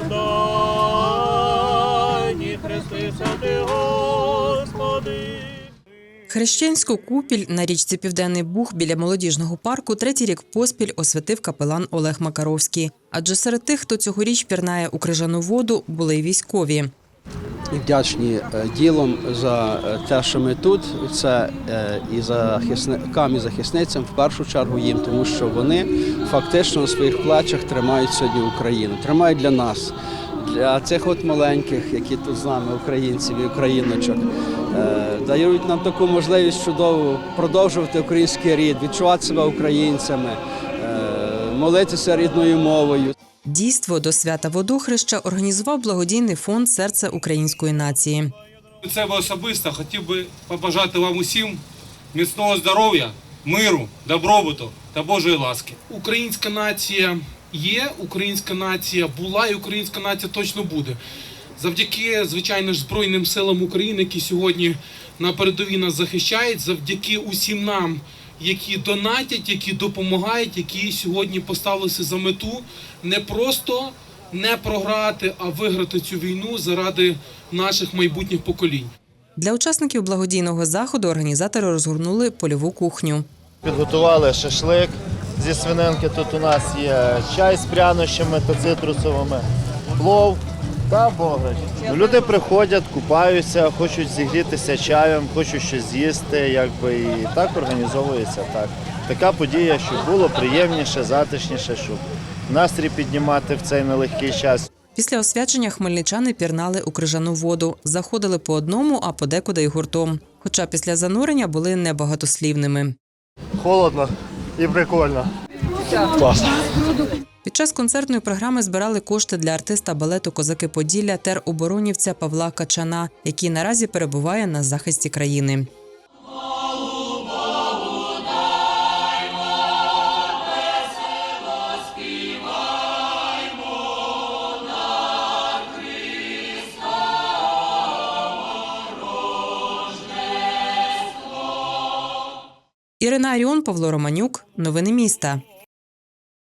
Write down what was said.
оправданні, хрестися ти, Господи. Хрещенську купіль на річці Південний Буг біля молодіжного парку третій рік поспіль освятив капелан Олег Макаровський. Адже серед тих, хто цьогоріч пірнає у крижану воду, були й військові. Вдячні е, ділом за е, те, що ми тут. Це е, і захисникам, і захисницям в першу чергу їм, тому що вони фактично на своїх плечах тримають сьогодні Україну, тримають для нас, для цих от маленьких, які тут з нами, українців і україночок. Дають нам таку можливість чудову продовжувати український рід, відчувати себе українцями, молитися рідною мовою. Дійство до свята водохреща організував благодійний фонд Серце української нації. Від себе особисто хотів би побажати вам усім міцного здоров'я, миру, добробуту та Божої ласки. Українська нація є, українська нація була і українська нація точно буде. Завдяки, звичайно ж, Збройним силам України, які сьогодні на передовій нас захищають, завдяки усім нам, які донатять, які допомагають, які сьогодні поставилися за мету не просто не програти, а виграти цю війну заради наших майбутніх поколінь. Для учасників благодійного заходу організатори розгорнули польову кухню. Підготували шашлик зі свининки. Тут у нас є чай з прянощами та цитрусовими, плов та бограч. Люди приходять, купаються, хочуть зігрітися чаєм, хочуть щось з'їсти, якби і так організовується так. Така подія, щоб було приємніше, затишніше, щоб настрій піднімати в цей нелегкий час. Після освячення хмельничани пірнали у крижану воду, заходили по одному, а подекуди й гуртом. Хоча після занурення були небагатослівними. Холодно і прикольно. Під час концертної програми збирали кошти для артиста балету Козаки Поділля тероборонівця Павла Качана, який наразі перебуває на захисті країни. Ірина Аріон, Павло Романюк. Новини міста.